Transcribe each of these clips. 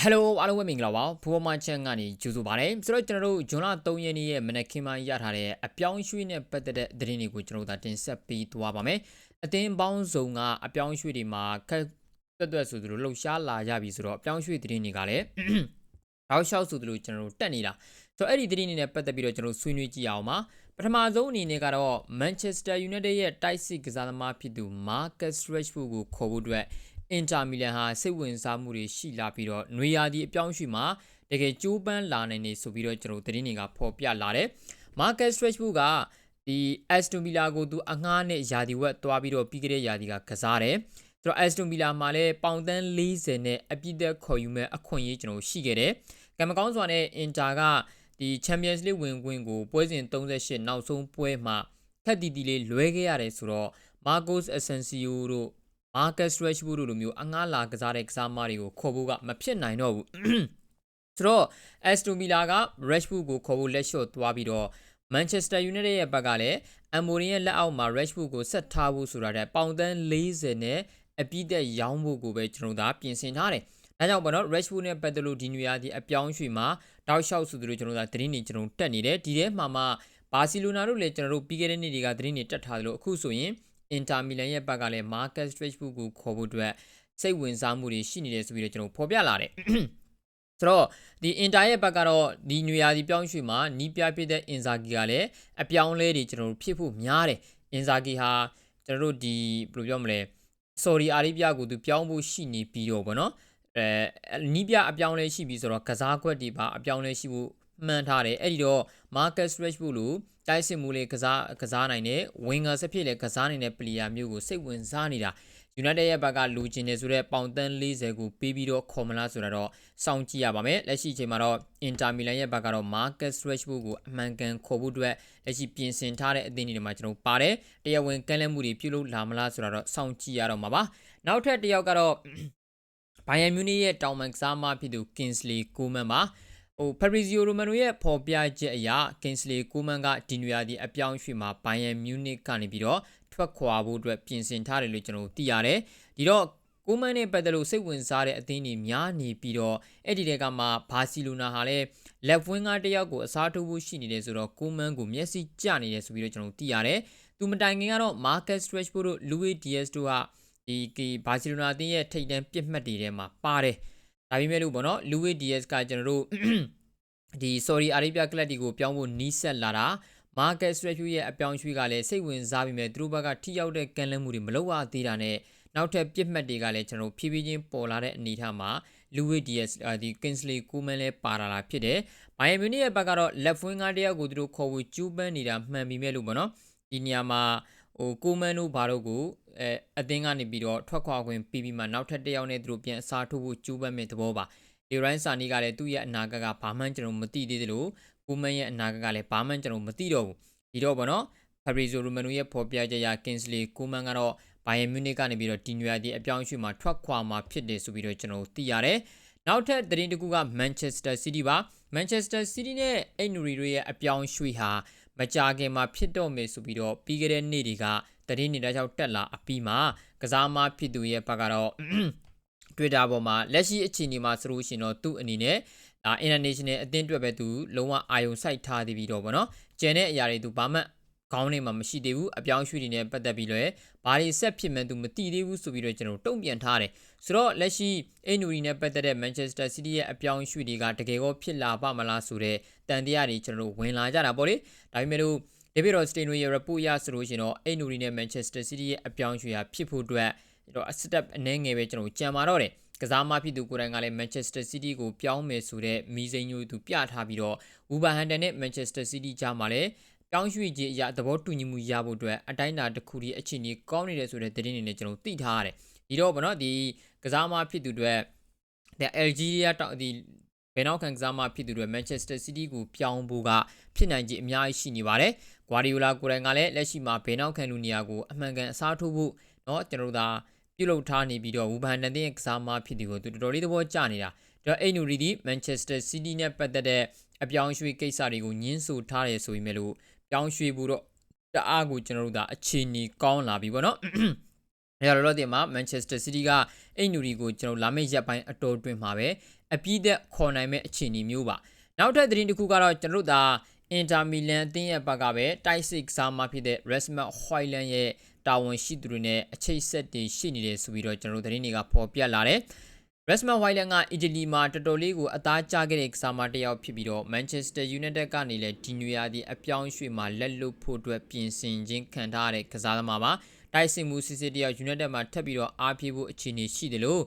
ဟယ်လိုအားလုံးပဲမင်္ဂလာပါဘူမချန်ကနေကြိုဆိုပါရစေဆိုတော့ကျွန်တော်တို့ဇွန်လ3ရက်နေ့ရဲ့မနက်ခင်းပိုင်းရထားတဲ့အပြောင်းရွှေ့နဲ့ပတ်သက်တဲ့သတင်းတွေကိုကျွန်တော်တို့ဒါတင်ဆက်ပေးသွားပါမယ်အတင်းပေါင်းစုံကအပြောင်းရွှေ့တွေမှာခက်တွတ်တွတ်ဆိုသူတို့လှုပ်ရှားလာကြပြီဆိုတော့အပြောင်းရွှေ့သတင်းတွေကလည်းတောက်လျှောက်ဆိုသူတို့ကျွန်တော်တို့တက်နေတာဆိုတော့အဲ့ဒီသတင်းတွေနဲ့ပတ်သက်ပြီးတော့ကျွန်တော်တို့ဆွေးနွေးကြည့်အောင်ပါပထမဆုံးအနေနဲ့ကတော့ Manchester United ရဲ့တိုက်စစ်ကစားသမားဖြစ်သူ Marcus Rashford ကိုခေါ်ဖို့အတွက် အင်တာမီလန်ဟာစိတ်ဝင်စားမှုတွေရှိလာပြီးတော့နွေရာသီအပြောင်းအရွှေ့မှာတကယ်ကြိုးပမ်းလာနိုင်နေဆိုပြီးတော့ကျွန်တော်သတင်းတွေကဖော်ပြလာတယ်။ Marcus Rashford ကဒီ Aston Villa ကိုသူအငှားနဲ့ယာဒီဝက်သွားပြီးတော့ပြီးခဲ့တဲ့ယာဒီကကစားတယ်။ဆိုတော့ Aston Villa မှာလည်းပေါင်တန်း40နဲ့အပြည့်သက်ခေါ်ယူမဲ့အခွင့်အရေးကျွန်တော်ရှိခဲ့တယ်။ကံမကောင်းစွာနဲ့ Inter ကဒီ Champions League ဝင်ခွင့်ကိုပွဲစဉ်38နောက်ဆုံးပွဲမှာထက်တီတီလေးလွဲခဲ့ရတယ်ဆိုတော့ Marcos Asensio တို့ Marcus Rashford တို့လိုမျိုးအငှားလာကစားတဲ့ကစားသမားတွေကိုခေါ်ဖို့ကမဖြစ်နိုင်တော့ဘူးဆိုတော့ Aston Villa က Rashford ကိုခေါ်ဖို့လက်လျှော့သွားပြီးတော့ Manchester United ရဲ့ဘက်ကလည်း Amorim ရဲ့လက်အောက်မှာ Rashford ကိုဆက်ထားဖို့ဆိုတာတဲ့ပေါင်တန်း40နဲ့အပြည့်သက်ရောင်းဖို့ကိုပဲကျွန်တော်တို့ဒါပြင်ဆင်ထားတယ်။ဒါကြောင့်ပေါ့နော် Rashford နဲ့ပတ်သက်လို့ဒီနွေရာသီအပြောင်းရွှေ့မှာတောက်လျှောက်ဆိုသူတို့ကျွန်တော်တို့သတင်းတွေကျွန်တော်တက်နေတယ်ဒီထဲမှာမှဘာစီလိုနာတို့လည်းကျွန်တော်တို့ပြီးခဲ့တဲ့နေ့တွေကသတင်းတွေတက်ထားသလိုအခုဆိုရင် အင်တာမီလန်ရဲ့ဘက်ကလည်း Marcus Rashford ကိုခေါ်ဖို့အတွက်စိတ်ဝင်စားမှုတွေရှိနေတယ်ဆိုပြီးတော့ကျွန်တော်ဖော်ပြလာတယ်ဆိုတော့ဒီအင်တာရဲ့ဘက်ကတော့ဒီနွေရာသီပြောင်းရွှေ့မှာနီးပြဖြစ်တဲ့အင်ဇာဂီကလည်းအပြောင်းလဲတွေကျွန်တော်တို့ဖြစ်ဖို့များတယ်အင်ဇာဂီဟာကျွန်တော်တို့ဒီဘယ်လိုပြောမလဲဆော်ဒီအာရေဗျကိုသူပြောင်းဖို့ရှိနေပြီးတော့ဗောနော်အဲနီးပြအပြောင်းလဲရှိပြီဆိုတော့ကစားကွက်တွေပါအပြောင်းလဲရှိဖို့ မှန်ထားတယ်အဲ့ဒီတော့ Marcus Rashford လို့တိုက်စစ်မှုလေးကစားကစားနိုင်တဲ့ winger စဖြစ်လေကစားနိုင်တဲ့ player မျိုးကိုစိတ်ဝင်စားနေတာ United ရဲ့ဘက်ကလူချင်နေဆိုတဲ့ပေါင်တန်း40ကိုပေးပြီးတော့ခေါ်မလားဆိုတာတော့စောင့်ကြည့်ရပါမယ်လက်ရှိအချိန်မှာတော့ Inter Milan ရဲ့ဘက်ကတော့ Marcus Rashford ကိုအမှန်ကန်ခေါ်ဖို့အတွက်လက်ရှိပြင်ဆင်ထားတဲ့အသင်းတွေမှာကျွန်တော်ပါတယ်တရားဝင်ကမ်းလှမ်းမှုတွေပြုလုပ်လာမလားဆိုတာတော့စောင့်ကြည့်ရတော့မှာပါနောက်ထပ်တစ်ယောက်ကတော့ Bayern Munich ရဲ့တောင်ပန်ကစားမဖြစ်သူ Kingsley Coman ပါ ဟို Fabrizio Romano ရဲ့ဖော်ပြချက်အရ Kingsley Coman ကဒီနွေရာသီအပြောင်းရွှေ့မှာ Bayern Munich ကနေပြီးတော့ထွက်ခွာဖို့အတွက်ပြင်ဆင်ထားတယ်လို့ကျွန်တော်သိရတယ်။ဒီတော့ကိုမန်နဲ့ပတ်သက်လို့စိတ်ဝင်စားတဲ့အသင်းတွေများနေပြီးတော့အဲ့ဒီတဲကမှဘာစီလိုနာဟာလည်းလက်ဝင်းကားတယောက်ကိုအစားထိုးဖို့ရှိနေတယ်ဆိုတော့ကိုမန်ကိုမျက်စိကျနေတယ်ဆိုပြီးတော့ကျွန်တော်သိရတယ်။သူမတိုင်ခင်ကတော့ Marcus Rashford တို့ Luis Diaz တို့ကဒီကဘာစီလိုနာအသင်းရဲ့ထိပ်တန်းပြစ်မှတ်တွေထဲမှာပါတယ်။ ဒါပေမဲ့လို့ပေါ့နော် Luis Diaz ကကျွန်တော်တို့ဒီ Saudi Arabia ကလပ်တီကိုပြောင်းဖို့နီးစက်လာတာ Marcus Rashford ရဲ့အပြောင်းရွှေ့ကလည်းစိတ်ဝင်စားပြီးမြဲသူတို့ဘက်ကထိရောက်တဲ့ကန်လန်းမှုတွေမလုပ်ရသေးတာနဲ့နောက်ထပ်ပြစ်မှတ်တွေကလည်းကျွန်တော်ဖြည်းဖြည်းချင်းပေါ်လာတဲ့အနေအထားမှာ Luis Diaz ဒီ Kingsley Coman လည်းပါလာတာဖြစ်တယ်။ Bayern Munich ရဲ့ဘက်ကတော့ left wing ကားတယောက်ကိုသူတို့ခေါ်ဖို့ကျူးပန်းနေတာမှန်ပြီမဲ့လို့ပေါ့နော်။ဒီနေရာမှာဟိုကိုမန်တို့ဘာတို့ကို အဲအသင်းကနေပြီးတော့ထွက်ခွာခွင့်ပြီးပြီးမှနောက်ထပ်တစ်ယောက်နဲ့သူတို့ပြန်အစားထိုးဖို့ကြိုးပမ်းမဲ့သဘောပါလီရိုင်းဆာနီကလည်းသူ့ရဲ့အနာဂတ်ကဘာမှကျွန်တော်မသိသေးသလိုကိုမန်ရဲ့အနာဂတ်ကလည်းဘာမှကျွန်တော်မသိတော့ဘူးဒီတော့ဘောနော်ဖရီဇိုရိုမန်နိုရဲ့ဖော်ပြချက်အရကင်စလီကိုမန်ကတော့ဘိုင်ယန်မြူနစ်ကနေပြီးတော့ဒီနွေရာသီအပြောင်းအရွှေ့မှာထွက်ခွာမှာဖြစ်တယ်ဆိုပြီးတော့ကျွန်တော်သိရတယ်နောက်ထပ်သတင်းတစ်ခုက Manchester City ပါ Manchester City နဲ့အိမ်နူရီတို့ရဲ့အပြောင်းရွှေ့ဟာမကြခင်မှာဖြစ်တော့မယ်ဆိုပြီးတော့ပြီးခဲ့တဲ့နေ့တွေက တရင်နေတဲ့ကြောင့်တက်လာအပြီးမှာကစားမဖြစ်သူရဲ့ဘက်ကတော့ Twitter ပေါ်မှာလက်ရှိအခြေအနေမှာဆိုလို့ရှိရင်တော့သူ့အနေနဲ့ဒါ international အသင်းအတွက်ပဲသူလုံးဝအာယုံစိုက်ထားသေးပြီးတော့ဗောနော်ကျန်တဲ့အရာတွေသူဘာမှခေါင်းထဲမှာမရှိသေးဘူးအပြောင်းရွှေ့တွေနဲ့ပတ်သက်ပြီးလည်းဘာတွေဆက်ဖြစ်မှန်းသူမသိသေးဘူးဆိုပြီးတော့ကျွန်တော်တုံ့ပြန်ထားတယ်ဆိုတော့လက်ရှိအင်နူရီနဲ့ပတ်သက်တဲ့ Manchester City ရဲ့အပြောင်းရွှေ့တွေကတကယ်ကောဖြစ်လာပါမလားဆိုတဲ့တန်တရားတွေကျွန်တော်တို့ဝင်လာကြတာပေါ့လေဒါပေမဲ့လို့ ဒေးဗစ်ရော့စတေနိုရဲ့ report ရဆိုလို့ရှိရင်တော့အင်နူရီနဲ့ Manchester City ရဲ့အပြောင်းရွှေ့ဟာဖြစ်ဖို့အတွက်တော့ step အနည်းငယ်ပဲကျွန်တော်ကြံပါတော့တယ်ကစားမဖြစ်သူကိုယ်တိုင်ကလည်း Manchester City ကိုပြောင်းမယ်ဆိုတဲ့မီစိန်ညိုသူပြထားပြီးတော့ Wolverhampton နဲ့ Manchester City ကြားမှာလည်းပြောင်းရွှေ့ခြင်းအရာသဘောတူညီမှုရဖို့အတွက်အတိုင်းအတာတစ်ခုဒီအခြေအနေကောင်းနေတယ်ဆိုတဲ့သတင်းတွေနဲ့ကျွန်တော်သိထားရတယ်။ဒီတော့ဗောနော်ဒီကစားမဖြစ်သူတွေတဲ့ Algeria တောက်ဒီဘယ်နောက်ကကစားမဖြစ်သူတွေ Manchester City ကိုပြောင်းဖို့ကဖြစ်နိုင်ခြင်းအများကြီးရှိနေပါတယ်။ Guardiola ကိုယ်တိုင်ကလည်းလက်ရှိမှာဘယ်နောက်ခံလူနေရာကိုအမှန်ကန်အစားထိုးဖို့เนาะကျွန်တော်တို့သာပြုတ်လုထားနေပြီးတော့ဝူဘန်တန်တဲ့ကစားမဖြစ်သူကိုသူတော်တော်လေးသဘောကျနေတာဒါအိနူရီဒီမန်ချက်စတာစီးတီးနဲ့ပတ်သက်တဲ့အပြောင်းရွှေ့ကိစ္စတွေကိုညှင်းဆိုထားတယ်ဆိုပေမဲ့လို့ပြောင်းရွှေ့ဖို့တော့တအားကိုကျွန်တော်တို့ဒါအခြေအနေကောင်းလာပြီပေါ့နော် ။အဲတော့လောလောဆယ်မှာ Manchester City ကအိမ်နူရီကိုကျွန်တော်လာမယ့်ရက်ပိုင်းအတော်တွင်မှာပဲအပြည့်သက်ခေါ်နိုင်မဲ့အခြေအနေမျိုးပါ။နောက်ထပ်သတင်းတစ်ခုကတော့ကျွန်တော်တို့ဒါ အင်တာမီလန်အသင်းရဲ့ဘက်ကပဲတိုက်စစ်ကစားမဖြစ်တဲ့ Rasmus Højlund ရဲ့တာဝန်ရှိသူတွေနဲ့အချိတ်ဆက်တွေရှိနေတယ်ဆိုပြီးတော့ကျွန်တော်တို့သတင်းတွေကဖော်ပြလာတယ်။ Rasmus Højlund ကအီတလီမှာတော်တော်လေးကိုအသားကျခဲ့တဲ့ကစားမတစ်ယောက်ဖြစ်ပြီးတော့ Manchester United ကနေလည်းဒီနွေရာသီအပြောင်းရွှေ့မှာလက်လွတ်ဖို့အတွက်ပြင်ဆင်ခြင်းခံထားရတဲ့ကစားသမားပါ။တိုက်စစ်မှုစစ်စစ်တယောက် United မှာထပ်ပြီးတော့အားပြေဖို့အခြေအနေရှိတယ်လို့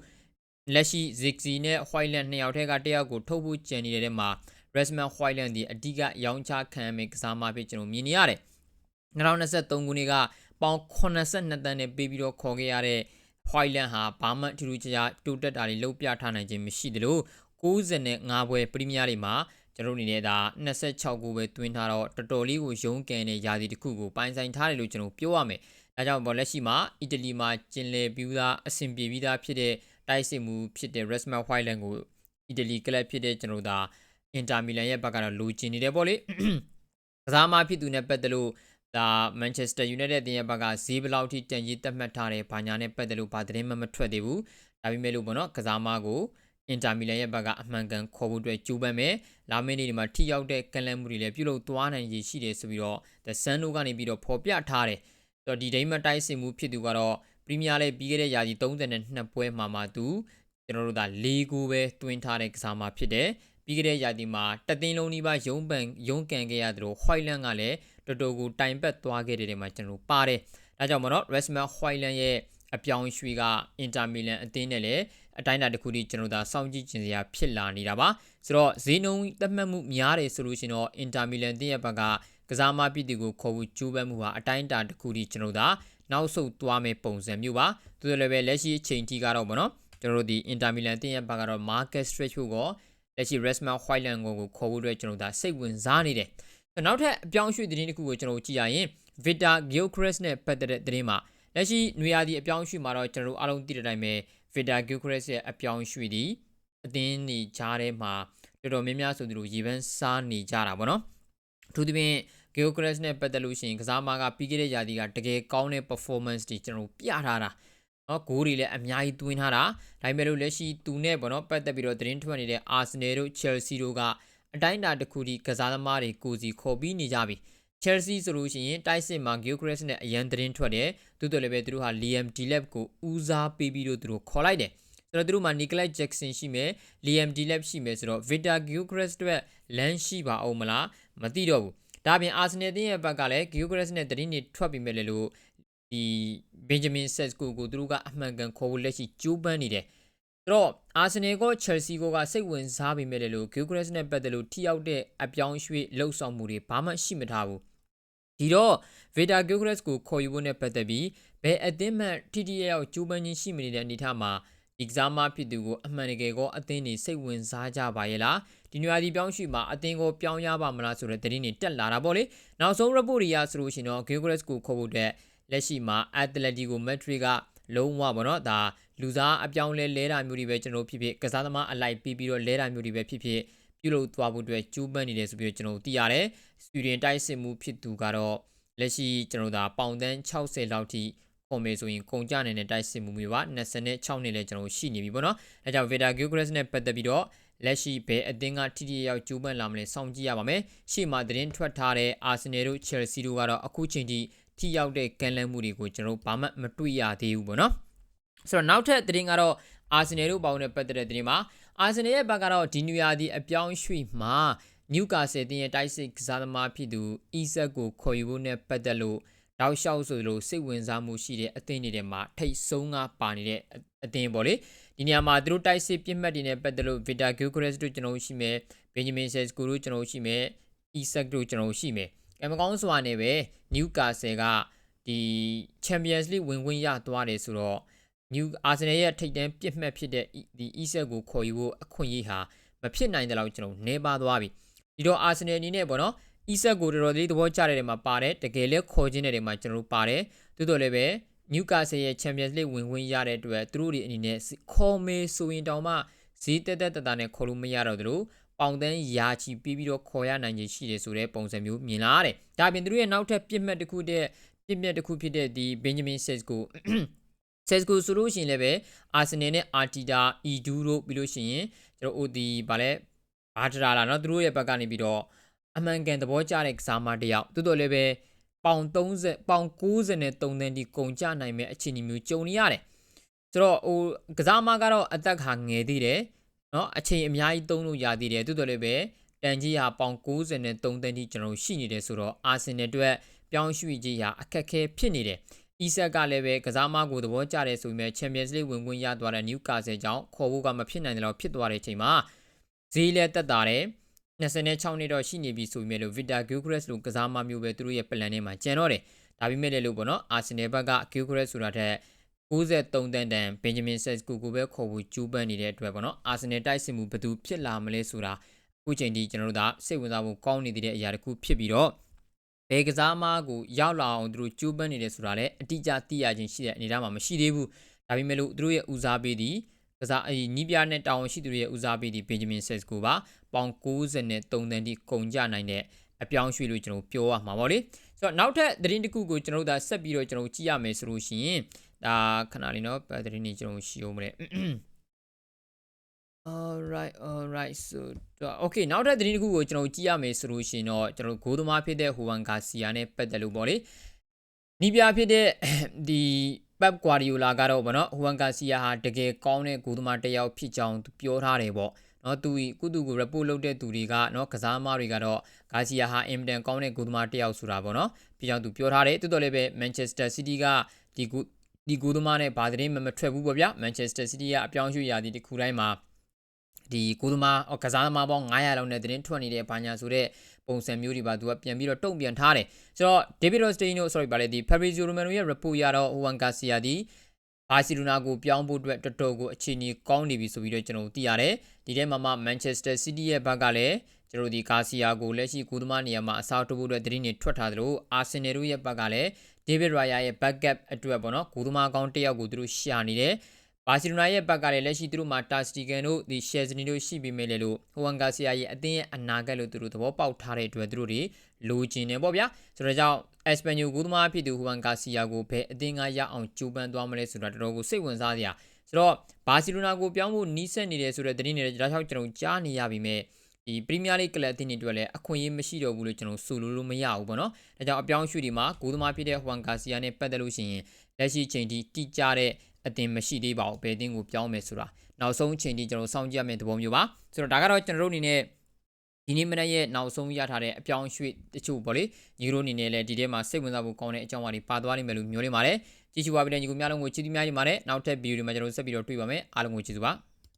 လက်ရှိ Ziggy နဲ့ Højlund နှစ်ယောက်ထဲကတစ်ယောက်ကိုထုတ်ဖို့ကြံနေတဲ့တဲ့မှာ Rasmus Højlund ဒီအဓိကရောင်းချခံရမယ့်ကစားမဖြစ်ကျွန်တော်မြင်နေရတယ်။2023ခုနှစ်ကပေါင်82တန်းနဲ့ပေးပြီးတော့ခေါ်ခဲ့ရတဲ့ Højlund ဟာဘာမှထူးထူးခြားခြားတိုးတက်တာတွေလုပ်ပြထားနိုင်ခြင်းမရှိသလို65ပွဲပရီးမီးယားတွေမှာကျွန်တော်အနေနဲ့ဒါ26ကိုပဲတွင်းထားတော့တော်တော်လေးကိုရုန်းကန်တဲ့ယာစီတစ်ခုကိုပိုင်ဆိုင်ထားတယ်လို့ကျွန်တော်ပြောရမယ်။ဒါကြောင့်ပေါ့လက်ရှိမှာအီတလီမှာကျင်လည်ပြီးသားအဆင်ပြေပြီးသားဖြစ်တဲ့တိုက်စစ်မှုဖြစ်တဲ့ Rasmus Højlund ကိုအီတလီကလပ်ဖြစ်တဲ့ကျွန်တော်ဒါ အင်တာမီလန်ရဲ့ဘက်ကတော့လိုချင်နေတယ်ပေါ့လေ။ကစားမဖြစ်သူနဲ့ပတ်သက်လို့ဒါမန်ချက်စတာယူနိုက်တက်အသင်းရဲ့ဘက်ကဈေးဘယ်လောက်ထိတန်ကြီးတက်မှတ်ထားတယ်ဘာညာနဲ့ပတ်သက်လို့ဘာသတင်းမှမထွက်သေးဘူးဒါပေမဲ့လို့ပေါ့နော်ကစားမကိုအင်တာမီလန်ရဲ့ဘက်ကအမှန်ကန်ခေါ်ဖို့အတွက်ကြိုးပမ်းမယ်လာမယ့်နေ့ဒီမှာထိရောက်တဲ့ကလန်မှုတွေလည်းပြုလုပ်သွားနိုင်ရည်ရှိတယ်ဆိုပြီးတော့ The Sun တို့ကနေပြီးတော့ဖော်ပြထားတယ်ဆိုတော့ဒီဒိမ်းမတိုက်စစ်မှုဖြစ်သူကတော့ပရီးမီးယားလေးပြီးခဲ့တဲ့ရာသီ32ပွဲမှာမှသူကျွန်တော်တို့က၄ဂိုးပဲတွင်းထားတဲ့ကစားမဖြစ်တယ် ပြီးခဲ့တဲ့ရာသီမှာတသိန်းလုံးနီးပါးရုံးပန်ရုံးကန်ခဲ့ရသလို Hoyland ကလည်းတော်တော်ကိုတိုင်ပတ်သွားခဲ့တဲ့နေရာမှာကျွန်တော်ပါတယ်။ဒါကြောင့်မနော် Rasmus Højlund ရဲ့အပြောင်းရွှေ့ကအင်တာမီလန်အသင်းနဲ့လည်းအတိုင်းအတာတစ်ခုထိကျွန်တော်ဒါစောင့်ကြည့်ကျင်စရာဖြစ်လာနေတာပါ။ဆိုတော့ဈေးနှုန်းသတ်မှတ်မှုများတယ်ဆိုလို့ရှိရင်တော့အင်တာမီလန်အသင်းရဲ့ဘက်ကကစားမပြည်သူကိုခေါ်ဖို့ကြိုးပမ်းမှုဟာအတိုင်းအတာတစ်ခုထိကျွန်တော်ဒါနောက်ဆုတ်သွားမယ့်ပုံစံမျိုးပါ။သူတို့လည်းပဲလက်ရှိအချိန်ထိကတော့ဗောနော်ကျွန်တော်တို့ဒီအင်တာမီလန်အသင်းရဲ့ဘက်ကတော့ market stretch ကို လက်ရှိ Rasmus Højlund ကိုခေါ်ဖို့အတွက်ကျွန်တော်ဒါစိတ်ဝင်စားနေတယ်။နောက်ထပ်အပြောင်းရွှေ့သတင်းတစ်ခုကိုကျွန်တော်ကြည့်ရရင် Victor Gyokeres နဲ့ပတ်သက်တဲ့သတင်းမှာလက်ရှိနွေရာသီအပြောင်းရွှေ့မှာတော့ကျွန်တော်တို့အားလုံးသိတဲ့အတိုင်းပဲ Victor Gyokeres ရဲ့အပြောင်းရွှေ့ဒီအသင်းနေကြားထဲမှာတော်တော်များများဆိုသူတို့ရေပန်းစားနေကြတာပေါ့နော်အထူးသဖြင့် Gyokeres နဲ့ပတ်သက်လို့ရှိရင်ကစားမကပြီးခဲ့တဲ့ရာသီကတကယ်ကောင်းတဲ့ performance တွေကျွန်တော်ပြထားတာ နော်ဂိုးတွေလည်းအများကြီးသွင်းထားတာဒါပေမဲ့လို့လက်ရှိသူနဲ့ပေါ့နော်ပတ်သက်ပြီးတော့သတင်းထွက်နေတဲ့ Arsenal တို့ Chelsea တို့ကအတိုင်းအတာတစ်ခုထိကစားသမားတွေကိုစီခေါ်ပြီးနေကြပြီ။ Chelsea ဆိုလို့ရှိရင်တိုက်စစ်မှာ Gyökeres နဲ့အရန်သတင်းထွက်တယ်။သို့တော်လည်းပဲသူတို့ဟာ Liam Delap ကိုဦးစားပေးပြီးတော့သူတို့ခေါ်လိုက်တယ်။ဆိုတော့သူတို့မှာ Nicolai Jackson ရှိမယ်။ Liam Delap ရှိမယ်ဆိုတော့ Victor Gyökeres အတွက်လမ်းရှိပါအောင်မလားမသိတော့ဘူး။ဒါပြင် Arsenal တင်းရဲ့ဘက်ကလည်း Gyökeres နဲ့သတင်းတွေထွက်ပြီးမဲ့လေလို့ ဒီ Benjamin Sesko ကိုသူတို့ကအမှန်ကန်ခေါ်ဖို့လက်ရှိကြိုးပမ်းနေတယ်။တော့အာဆင်နယ်ကချယ်ဆီကိုကစိတ်ဝင်စားပေမဲ့လို့ဂီဂရက်စ်နဲ့ပတ်သက်လို့ထိရောက်တဲ့အပြောင်းရွှေ့လှုပ်ဆောင်မှုတွေဘာမှရှိမထားဘူးဒီတော့ဗေတာဂီဂရက်စ်ကိုခေါ်ယူဖို့နဲ့ပတ်သက်ပြီးဘယ်အသင်းမှထိထိရောက်ကျိုးပန်းချင်းရှိမနေတဲ့အနေအထားမှာဒီကစားမဖြစ်သူကိုအမှန်တကယ်ကောအသင်းတွေစိတ်ဝင်စားကြပါရဲ့လားဒီနွေရာသီပြောင်းရွှေ့မှာအသင်းကိုပြောင်းရပါမလားဆိုတဲ့သတင်းတွေတက်လာတာပေါ့လေနောက်ဆုံး report တွေရဆိုလို့ရှိရင်တော့ Gilchrist ကိုခေါ်ဖို့အတွက် လက်ရှိမှာ Atletico Madrid ကလုံးဝပေါ့နော်ဒါလူစားအပြောင်းလဲလဲတာမျိုးတွေပဲကျွန်တော်ဖြစ်ဖြစ်ကစားသမားအလိုက်ပြီးပြီးတော့လဲတာမျိုးတွေပဲဖြစ်ဖြစ်ပြုလုပ်သွားဖို့အတွက်ကျူးပန်းနေတယ်ဆိုပြီးတော့ကျွန်တော်သိရတယ်ဆွီဒင်တိုက်စစ်မှုဖြစ်သူကတော့လက်ရှိကျွန်တော်ဒါပေါင်တန်း60လောက်ထိပုံမေဆိုရင်ကုန်ကြနေတဲ့တိုက်စစ်မှုမျိုးပါ26နှစ်လဲကျွန်တော်ရှိနေပြီပေါ့နော်အဲကြောင့် Veda Gilchrist နဲ့ပတ်သက်ပြီးတော့လက်ရှိဘယ်အသင်းကထိထိရောက်ကျူးပန်းလာမလဲစောင့်ကြည့်ရပါမယ်ရှေ့မှာသတင်းထွက်ထားတဲ့ Arsenal တို့ Chelsea တို့ကတော့အခုချိန်ထိ ထိရောက်တဲ့ကန်လန့်မှုတွေကိုကျွန်တော်ဘာမှမတွေ့ရသေးဘူးပေါ့နော်ဆိုတော့နောက်ထပ်သတင်းကတော့အာဆင်နယ်တို့ပေါင်းနဲ့ပတ်သက်တဲ့သတင်းမှာအာဆင်နယ်ရဲ့ဘက်ကတော့ဒီနူယာဒီအပြောင်းရွှေ့မှာနျူကာဆယ်တင်ရဲ့တိုက်စစ်ကစားသမားဖြစ်သူအီဇက်ကိုခေါ်ယူဖို့နဲ့ပတ်သက်လို့တောက်လျှောက်ဆိုလိုစိတ်ဝင်စားမှုရှိတဲ့အသင်းတွေထဲမှာထိတ်ဆုံးကပါနေတဲ့အသင်းပေါ့လေဒီနေရာမှာသူတို့တိုက်စစ်ပြစ်မှတ်တွေနဲ့ပတ်သက်လို့ Victor Gyokeres တို့ကျွန်တော်ရှိမယ် Benjamin Sesko တို့ကျွန်တော်ရှိမယ် Isaac တို့ကျွန်တော်ရှိမယ် ကံမကောင်းစွာနဲ့ပဲ Newcastle ကဒီ Champions League ဝင်ခွင့်ရသွားတယ်ဆိုတော့ New Arsenal ရဲ့ထိပ်တန်းပြစ်မှတ်ဖြစ်တဲ့ဒီ Isak ကိုခေါ်ယူဖို့အခွင့်အရေးဟာမဖြစ်နိုင်တဲ့လောက်ကျွန်တော်နေပါသွားပြီဒီတော့ Arsenal အနေနဲ့ပေါ့နော် Isak ကိုတော်တော်လေးသဘောကျတဲ့နေရာမှာပါတယ်တကယ်လည်းခေါ်ခြင်းတဲ့နေရာမှာကျွန်တော်တို့ပါတယ်တိုးတော်လည်းပဲ Newcastle ရဲ့ Champions League ဝင်ဝင်ရတဲ့အတွက်သူတို့တွေအနေနဲ့ခေါ်မေးဆိုရင်တောင်မှဈေးတက်တက်တတာနဲ့ခေါ်လို့မရတော့သလို ပေါင်တန်းရာချီပြီးပြီးတော့ခေါ်ရနိုင်ခြင်းရှိတယ်ဆိုတဲ့ပုံစံမျိုးမြင်လာရတယ်။ဒါပြင်သူတို့ရဲ့နောက်ထပ်ပြစ်မှတ်တစ်ခုတဲ့ပြစ်မှတ်တစ်ခုဖြစ်တဲ့ဒီ Benjamin Sesko ဆက်စကူဆိုလို့ရှိရင်လည်းပဲအာဆင်နယ်နဲ့အာတီတာအီဒူတို့ပြီးလို့ရှိရင်ကျွန်တော်တို့ဒီဗာလဲဘာဒရာလာเนาะသူတို့ရဲ့ဘက်ကနေပြီးတော့အမှန်ကန်သဘောကျတဲ့ကစားမတစ်ယောက်တိုးတော်လည်းပဲပေါင်30ပေါင်93နဲ့3တန်းဒီကုန်ကြနိုင်မဲ့အခြေအနေမျိုးကြုံနေရတယ်ဆိုတော့ဟိုကစားမကတော့အသက်ခါငယ်သေးတယ် နော်အချိန်အများကြီးသုံးလို့ရသေးတယ်သို့တော်လည်းပဲတန်ကြီးဟာပေါင်93တန်းထိကျွန်တော်ရှိနေတယ်ဆိုတော့အာဆင်နယ်အတွက်ပြောင်းရွှေ့ကြီးဟာအခက်အခဲဖြစ်နေတယ်အီဆက်ကလည်းပဲကစားမကိုသဘောကျတယ်ဆိုပေမဲ့ချန်ပီယံစ်လိဝင်ခွင့်ရသွားတဲ့နယူကာဆယ်ကြောင့်ခေါ်ဖို့ကမဖြစ်နိုင်တယ်လို့ဖြစ်သွားတဲ့အချိန်မှာဈေးလည်းတက်တာတယ်26နှစ်တော့ရှိနေပြီဆိုပေမဲ့လို့ Victor Gyökeres လိုကစားမမျိုးပဲသူတို့ရဲ့ plan ထဲမှာကျန်တော့တယ်ဒါပေမဲ့လည်းလို့ပေါ့နော် Arsenal ဘက်က Gyökeres ဆိုတာထက် 63တန်တန် Benjamin Sesko ကိုပဲခေါ်ဖို့ကြိုးပမ်းနေတဲ့အတွက်ပေါ့နော် Arsenal တိုက်စစ်မှုဘယ်သူဖြစ်လာမလဲဆိုတာအခုချိန်ထိကျွန်တော်တို့ကစိတ်ဝင်စားဖို့ကောင်းနေတဲ့အရာတစ်ခုဖြစ်ပြီးတော့ဘယ်ကစားမကိုရောက်လာအောင်သူတို့ကြိုးပမ်းနေတယ်ဆိုတာလည်းအတိအကျသိရခြင်းရှိတဲ့အနေအထားမှာမရှိသေးဘူးဒါပေမဲ့လို့သူတို့ရဲ့ဦးစားပေးသည်ကစားအနီးပြနဲ့တာဝန်ရှိသူတွေရဲ့ဦးစားပေးသည်ဘင်ဂျမင်ဆက်စကိုပါပေါင်93တန်တိကုန်ကြနိုင်တဲ့အပြောင်းရွှေ့လို့ကျွန်တော်ပြောရမှာပေါ့လေဆိုတော့နောက်ထပ်သတင်းတစ်ခုကိုကျွန်တော်တို့ဒါဆက်ပြီးတော့ကျွန်တော်ကြည့်ရမယ်ဆိုလို့ရှိရင် ဒါခဏလေးနော်သတင်းနေကျွန်တော်ရှင်းအောင်မလဲ alright alright so တော့ okay နောက်ထပ်သတင်းတစ်ခုကိုကျွန်တော်ကြည့်ရမယ်ဆိုလို့ရှိရင်တော့ကျွန်တော်ဂိုးသမားဖြစ်တဲ့ဟိုဝမ်ဂါစီယာနဲ့ပတ်သက်လို့ပေါ့လေနီးပြဖြစ်တဲ့ဒီပက်ကွာဒီယိုလာကတော့ဗောနော်ဟိုဝမ်ဂါစီယာဟာတကယ်ကောင်းတဲ့ဂိုးသမားတစ်ယောက်ဖြစ်ကြောင်းသူပြောထားတယ်ပေါ့နော်သူကုသူကို report လုပ်တဲ့သူတွေကနော်ကစားသမားတွေကတော့ဂါစီယာဟာအင်မတန်ကောင်းတဲ့ဂိုးသမားတစ်ယောက်ဆိုတာပေါ့နော်ဖြစ်ကြောင်းသူပြောထားတယ်တိုးတော်လည်းပဲ Manchester City ကဒီ ဂိုးဒီဂိုးသမားနဲ့ဘာသတင်းမှမထွက်ဘူးပေါ့ဗျာ Manchester City ကအပြောင်းရွှေ့ရာဒီတစ်ခုတိုင်းမှာဒီကိုသမားကစားသမားပေါင်း900လောက်နဲ့တင်းထွက်နေတဲ့ဘာညာဆိုတဲ့ပုံစံမျိုးတွေပါသူကပြန်ပြီးတော့တုံ့ပြန်ထားတယ်ဆိုတော့ David Rostino sorry ပါလေဒီ Fabrizio Romano ရဲ့ report ရတော့ Juan Garcia ဒီဘာစီလိုနာကိုပြောင်းဖို့အတွက်တော်တော်ကိုအခြေအနေကောင်းနေပြီဆိုပြီးတော့ကျွန်တော်သိရတယ်ဒီထဲမှာမှ Manchester City ရဲ့ဘက်ကလည်းကျွန်တော်ဒီကာစီယာကိုလက်ရှိကူသမားနေရာမှာအစားထိုးဖို့အတွက်သတင်းတွေထွက်ထားသလိုအာဆင်နယ်တို့ရဲ့ဘက်ကလည်း David Raya ရဲ့ backup အတွက်ပေါ့နော်ကူသမားကောင်းတစ်ယောက်ကိုသူတို့ရှာနေတယ်ဘာစီလိုနာရဲ့ဘက်ကလည်းလက်ရှိသူတို့မှာတာစတီကန်တို့ဒီရှယ်ဇနီတို့ရှိပြီးမဲ့လေလို့ဟိုဝမ်ဂါဆီယာရဲ့အသင်းရဲ့အနာဂတ်လို့သူတို့သဘောပေါက်ထားတဲ့အတွက်သူတို့တွေလိုချင်တယ်ပေါ့ဗျာဆိုတော့ကြောင့်အက်စပန်ညိုကူးသမားဖြစ်သူဟိုဝမ်ဂါဆီယာကိုဘယ်အသင်းကရအောင်ကြိုးပမ်းသွားမလဲဆိုတာတော်တော်ကိုစိတ်ဝင်စားစရာဆိုတော့ဘာစီလိုနာကိုပြောင်းဖို့နီးစပ်နေတယ်ဆိုတဲ့သတင်းတွေဒါကြောင့်ကျွန်တော်ကြားနေရပြီမဲ့ ဒီပရီးမီးယားလိဂ်ကလပ်အသင်းတွေအတွက်လည်းအခွင့်အရေးမရှိတော့ဘူးလို့ကျွန်တော်ဆိုလို့လို့မရဘူးပေါ့နော်ဒါကြောင့်အပြောင်းရွှေ့ဒီမှာဂိုးသမားဖြစ်တဲ့ဟွမ်ဂါဆီယာနဲ့ပတ်သက်လို့ရှိရင်လက်ရှိချိန်ထိတိကျတဲ့အတင်မရှိသေးပါဘူးဘယ်အတင်ကိုပြောင်းမယ်ဆိုတာနောက်ဆုံးအချိန်ထိကျွန်တော်စောင့်ကြည့်ရမယ့်သဘောမျိုးပါဆိုတော့ဒါကတော့ကျွန်တော်တို့အနေနဲ့ဒီနေ့မနေ့ရဲ့နောက်ဆုံးရထားတဲ့အပြောင်းရွှေ့တချို့ပေါ့လေညီတို့အနေနဲ့လည်းဒီထဲမှာစိတ်ဝင်စားဖို့ကောင်းတဲ့အကြောင်းအရာတွေပါသွားလိမ့်မယ်လို့မျှော်လင့်ပါတယ်ကြည့်ချူပါပြီတဲ့ညီကိုများလုံးကိုချီးသီးများကြီးပါတယ်နောက်ထပ်ဗီဒီယိုတွေမှာကျွန်တော်တို့ဆက်ပြီးတော့တွေ့ပါမယ်အားလုံးကိုကျေးဇူးပါ